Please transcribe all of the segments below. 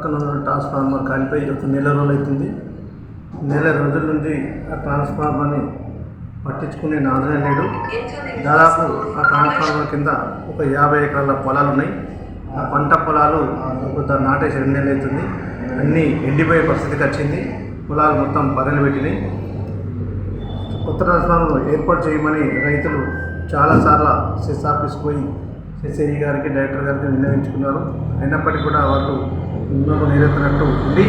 పక్కన ఉన్న ట్రాన్స్ఫార్మర్ కాలిపోయి ఒక నెల రోజులు అవుతుంది. నెల రోజుల నుంచి ఆ ట్రాన్స్ఫార్మర్ని పట్టించుకునే నాదనే లేడు. దాదాపు ఆ ట్రాన్స్ఫార్మర్ కింద ఒక యాభై ఎకరాల పొలాలు ఉన్నాయి. ఆ పంట పొలాలు కొంత నాటేసి రెండు నెలలు అవుతుంది. అన్నీ ఎండిపోయే పరిస్థితికి వచ్చింది. పొలాలు మొత్తం పర్రెలు పెట్టినాయి. కొత్త ట్రాన్స్ఫార్మర్ ఏర్పాటు చేయమని రైతులు చాలాసార్లు సెస్ ఆఫీస్కి పోయి ఎస్ఐ గారికి డైరెక్టర్ గారికి వినియోగించుకున్నారు అయినప్పటికీ కూడా వాళ్ళు ఇందులో నీరెత్తినట్టు ఉండి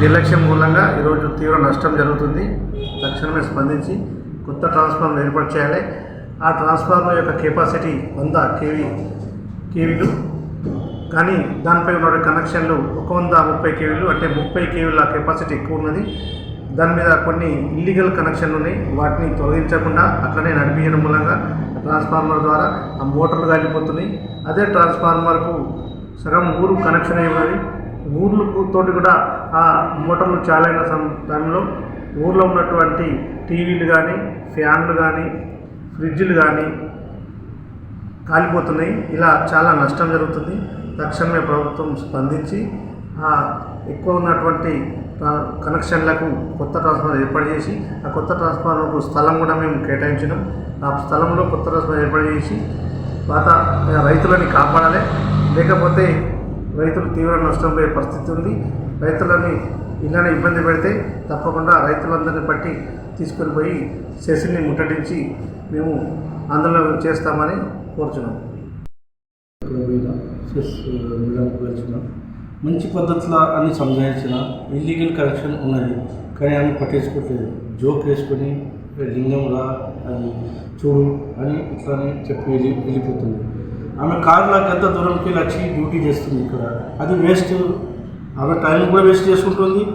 నిర్లక్ష్యం మూలంగా ఈరోజు తీవ్ర నష్టం జరుగుతుంది. తక్షణమే స్పందించి కొత్త ట్రాన్స్ఫార్మర్ ఏర్పాటు చేయాలి. ఆ ట్రాన్స్ఫార్మర్ యొక్క కెపాసిటీ వంద కేవీ కేవీలు. కానీ దానిపై ఉన్న కనెక్షన్లు ఒక వంద ముప్పై కేవీలు అంటే ముప్పై కేవీల కెపాసిటీ ఎక్కువ ఉన్నది. దాని మీద కొన్ని ఇల్లీగల్ కనెక్షన్లు ఉన్నాయి. వాటిని తొలగించకుండా అట్లనే నడిపించడం మూలంగా ట్రాన్స్ఫార్మర్ ద్వారా ఆ మోటార్లు కాలిపోతున్నాయి. అదే ట్రాన్స్ఫార్మర్కు సగం ఊరు కనెక్షన్ అయి ఉన్నది. ఊర్లకు తోటి కూడా ఆ మోటార్లు చాలైన టైంలో ఊర్లో ఉన్నటువంటి టీవీలు కానీ ఫ్యాన్లు కానీ ఫ్రిడ్జ్లు కానీ కాలిపోతున్నాయి. ఇలా చాలా నష్టం జరుగుతుంది. తక్షణమే ప్రభుత్వం స్పందించి ఆ ఎక్కువ ఉన్నటువంటి కనెక్షన్లకు కొత్త ట్రాన్స్ఫార్మర్ ఏర్పాటు చేసి ఆ కొత్త ట్రాన్స్ఫార్మర్కు స్థలం కూడా మేము కేటాయించినాం. ఆ స్థలంలో కొత్త ట్రాన్స్ఫార్మర్ ఏర్పాటు చేసి పాత రైతులని కాపాడాలి. లేకపోతే రైతులు తీవ్ర నష్టంపోయే పరిస్థితి ఉంది. రైతులని ఇలానే ఇబ్బంది పెడితే తప్పకుండా రైతులందరినీ పట్టి తీసుకొని పోయి సెసిల్ని ముట్టడించి మేము ఆందోళన చేస్తామని కోరుచున్నాం. సెస్ మేడంకి మంచి పద్ధతిలో అని సంజాయించిన ఇల్లీగల్ కనెక్షన్ ఉన్నది. కానీ ఆమె పట్టించుకోవట్లేదు జోక్ వేసుకొని లింగంలా అని చూడు అని ఇట్లానే చెప్పి వెళ్ళి వెళ్ళిపోతుంది. ఆమె కారులో గంట దూరంకి వెళ్ళి వచ్చి డ్యూటీ చేస్తుంది ఇక్కడ. అది వేస్ట్. ఆమె టైం కూడా వేస్ట్ చేసుకుంటుంది.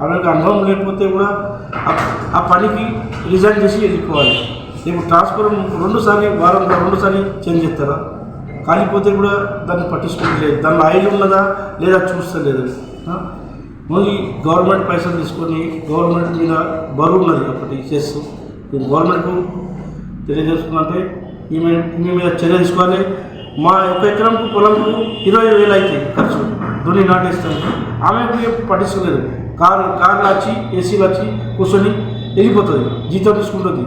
ఆమెకు అనుభవం లేకపోతే కూడా ఆ- పనికి రిజైన్ చేసి వెళ్ళిపోవాలి. ఇప్పుడు ట్రాన్స్ఫర్ రెండుసార్లు వారంలో రెండుసార్లు చేంజ్ చేస్తారా? కాలిపోతే కూడా దాన్ని పట్టించుకోవట్లేదు దాని ఆయిల్ ఉన్నదా లేదా చూస్తలేదు. ఆ? ఓన్లీ గవర్నమెంట్ పైసలు తీసుకొని గవర్నమెంట్ మీద బరువు ఉన్నది ఒకటి సెస్ గవర్నమెంట్కు తెలియజేసుకుంటే ఈమె ఈమె మీద చర్య తీసుకోవాలి. మా ఒక ఎకరంకు పొలంకు ఇరవై వేలు అవుతాయి ఖర్చు. దున్ని నాటేస్తాం. ఆమె పట్టించుకోలేదు. కారు కార్లు వచ్చి ఏసీలు వచ్చి కూర్చొని వెళ్ళిపోతుంది. జీతం తీసుకుంటుంది.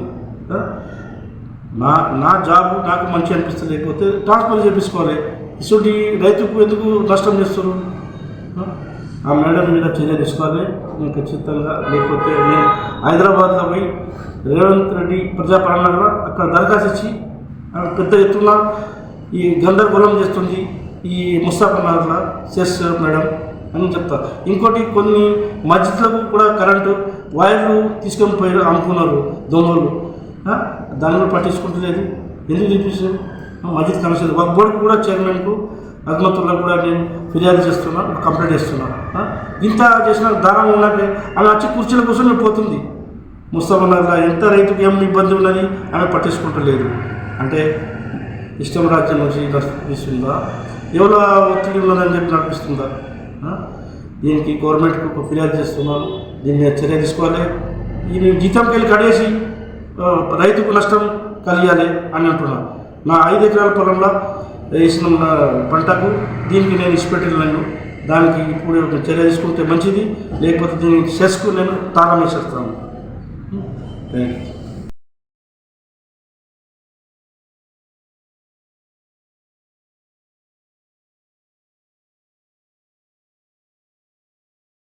నా నా జాబ్ నాకు మంచి అనిపిస్తుంది. లేకపోతే ట్రాన్స్ఫర్ చేపించుకోవాలి. ఇటువంటి రైతుకు ఎందుకు నష్టం చేస్తారు? ఆ? మేడం మీద చర్య తీసుకోవాలి. నేను ఖచ్చితంగా లేకపోతే నేను హైదరాబాద్లో పోయి రేవంత్ రెడ్డి ప్రజాపాలన కూడా అక్కడ దరఖాస్తు ఇచ్చి పెద్ద ఎత్తున ఈ గందరగోళం చేస్తుంది ఈ ముస్తాఫనగర్లో సెస్ మేడం అని చెప్తా ఇంకోటి కొన్ని మస్జిద్లకు కూడా కరెంటు వైర్లు తీసుకొని పోయారు అమ్ముకున్నారు దొంగలు దాన్ని కూడా పట్టించుకుంటలేదు. ఎందుకు చూపిస్తారు మజిద్ కనెక్షన్ వర్క్ బోర్డు కూడా చైర్మన్కు అజ్మతుల్లా కూడా నేను ఫిర్యాదు చేస్తున్నా కంప్లైంట్ చేస్తున్నా. ఇంత చేసిన దారం ఉన్నట్టే ఆమె వచ్చి కుర్చీల కోసం పోతుంది. పోతుంది ముస్తాఫనగర్లో ఎంత రైతుకి ఏం ఇబ్బంది ఉన్నది ఆమె పట్టించుకుంటలేదు. అంటే ఇష్టం రాజ్యం నుంచి నడిపిస్తుందా ఎవరో ఒత్తిడి ఉన్నదని చెప్పి నడిపిస్తుందా? దీనికి గవర్నమెంట్కి ఫిర్యాదు చేస్తున్నాను. దీన్ని చర్య తీసుకోవాలి. ఈ జీతంకి వెళ్ళి కడేసి రైతుకు నష్టం కలిగాలి అని అంటున్నాను నా ఐదు ఎకరాల పొలంలో వేసిన పంటకు దీనికి నేను ఇష్టపెట్టలేను దానికి ఇప్పుడు ఒక చర్య తీసుకుంటే మంచిది. లేకపోతే దీనికి సెస్కు నేను తాళం వేసేస్తాను. Thank you